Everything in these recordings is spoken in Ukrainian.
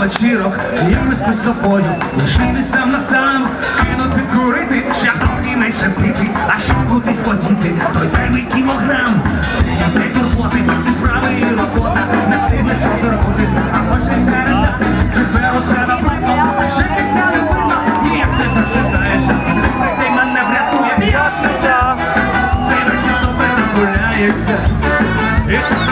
якось без собою, лишитися на сам, кинути курити, ще трохи менше пити, а щоб кудись подіти, той зайвий кілограм. Цей турботи, всі справи і робота, не встигнеш розробитися, а може середа, живе у себе плитно, життя не видно, ніяк не дожидаєшся, ти мене врятує. П'ятниця, цей вечір добре нагуляється, і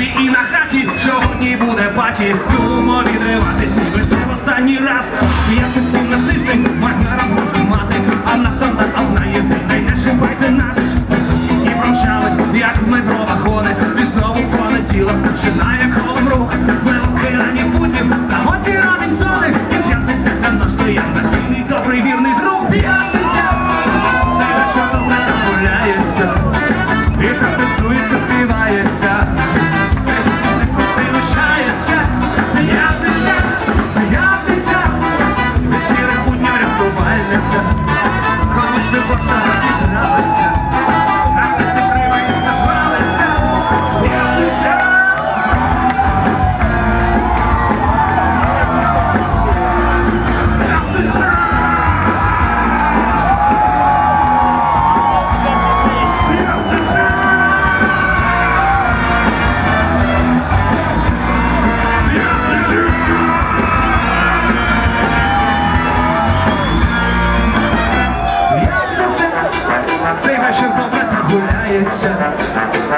І на хаті сьогодні буде паті. Думо відриватись, ніби це в останній раз. П'ятниці на тиждень роботу мати А на Санта одна єдина й не шипайте нас. І промчались, як в метро вагони І знову понеділок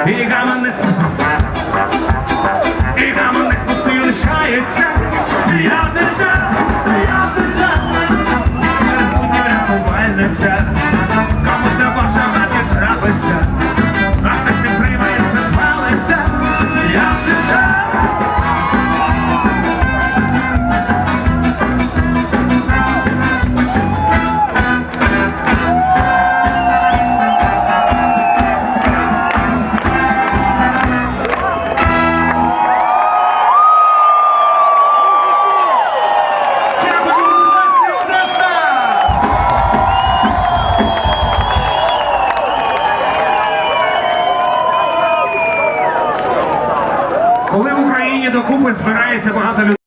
І гаман не сп- І гаман не спусти лишається п'ятниця Коли в Україні докупи збирається багато людей.